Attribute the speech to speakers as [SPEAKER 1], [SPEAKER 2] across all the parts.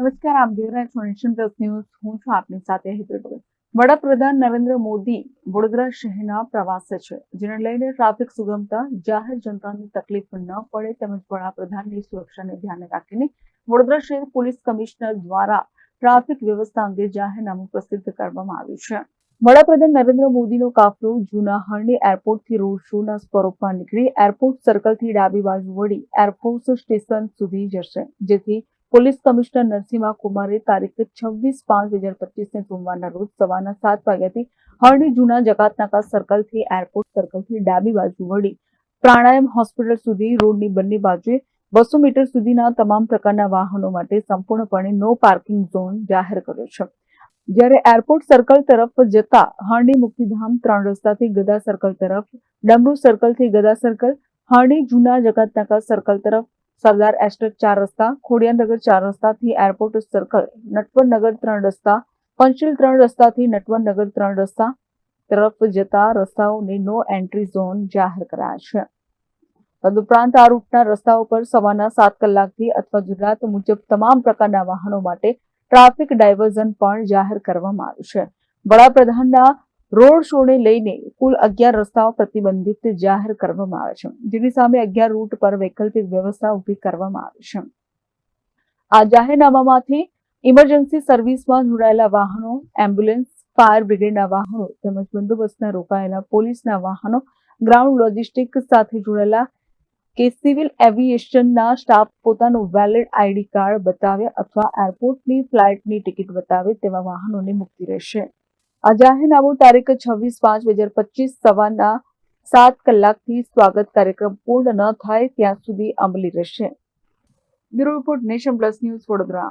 [SPEAKER 1] નમસ્કાર, આપ જોઈ રહ્યા છો નેશન પ્લસ ન્યૂઝ હું છું આપની સાથે હેતલ પટેલ વડાપ્રધાન નરેન્દ્ર મોદી વડોદરા શહેરના પ્રવાસે છે, જેને લઈને ટ્રાફિક સુગમતા, જાહેર જનતાને તકલીફ ન પડે તેમજ વડાપ્રધાનની સુરક્ષાને ધ્યાને રાખીને વડોદરા શહેર પોલીસ કમિશનર દ્વારા ટ્રાફિક વ્યવસ્થા અંગે જાહેરનામું પ્રસિદ્ધ કરવામાં આવ્યું છે. વડાપ્રધાન નરેન્દ્ર મોદીનો કાફલો જૂના હરણી એરપોર્ટથી રોડ શોના સ્વરૂપમાં નીકળી એરપોર્ટ સર્કલથી ડાબી બાજુ વળી એરફોર્સ સ્ટેશન સુધી જશે, જેથી પોલીસ કમિશનર નરસિંહા કુમારે તારીખ છવ્વીસ પાંચ બે હજાર પચીસને સોમવારના રોજ સવારના સાત વાગ્યાથી હરણી જૂના જકાતનાકા સર્કલથી એરપોર્ટ સર્કલથી ડાબી બાજુ વળી પ્રાણાયામ હોસ્પિટલ સુધી રોડની બંને બાજુએ બસો મીટર સુધીના તમામ પ્રકારના વાહનો માટે સંપૂર્ણપણે નો પાર્કિંગ ઝોન જાહેર કર્યો છે. જ્યારે એરપોર્ટ સર્કલ તરફ જતા હરણી મુક્તિધામ ત્રણ રસ્તાથી ગદા સર્કલ તરફ, ડમરૂ સર્કલથી ગદા સર્કલ, હરણી જૂના જકાતનાકા સર્કલ તરફ સરદાર એસ્ટેટ ચાર રસ્તા ખોડિયાનગર ચાર રસ્તાથી એરપોર્ટ સર્કલ નટવરનગર ત્રણ રસ્તા, પંચિલ ત્રણ રસ્તાથી નટવરનગર ત્રણ રસ્તા તરફ જતા રસ્તાઓને નો એન્ટ્રી ઝોન જાહેર કરાયા છે. તદુપરાંત આ રૂટના રસ્તાઓ પર સવારના સાત કલાકથી અથવા ગુજરાત મુજબ તમામ પ્રકારના વાહનો માટે ટ્રાફિક ડાયવર્ઝન પણ જાહેર કરવામાં આવ્યું છે. વડાપ્રધાનના રોડ શોને લઈને કુલ અગિયાર રસ્તાઓ પ્રતિબંધિત જાહેર કરવામાં આવે છે. જેની સામે અગિયાર રૂટ પર વૈકલ્પિક વ્યવસ્થા ઊભી કરવામાં આવી છે. આ જાહેરનામામાંથી ઇમરજન્સી સર્વિસમાં જોડાયેલા વાહનો, એમ્બ્યુલન્સ, ફાયર બ્રિગેડના વાહનો તેમજ બંદોબસ્તના રોકાયેલા પોલીસના વાહનો, ગ્રાઉન્ડ લોજિસ્ટિક સાથે જોડાયેલા કે સિવિલ એવિએશનના સ્ટાફ પોતાનું વેલિડ આઈડી કાર્ડ બતાવે અથવા એરપોર્ટની ફ્લાઇટની ટિકિટ બતાવે તેવા વાહનોને મુક્તિ રહેશે. આ જાહેરનામું તારીખ છવ્વીસ પાંચ બે હજાર પચીસ સવારના સાત કલાકથી સ્વાગત કાર્યક્રમ પૂર્ણ ન થાય ત્યાં સુધી અમલી રહેશે. Bureau report nation plus news Vadodara.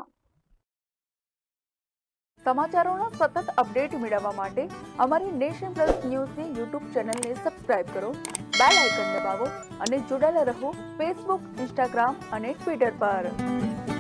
[SPEAKER 1] સમાચારોના સતત અપડેટ મેળવવા માટે અમારી નેશન પ્લસ ન્યૂઝની યુટ્યુબ ચેનલને સબસ્ક્રાઇબ કરો, બેલ આઇકન દબાવો અને જોડાયેલા રહો ફેસબુક, ઇન્સ્ટાગ્રામ અને ટ્વિટર પર.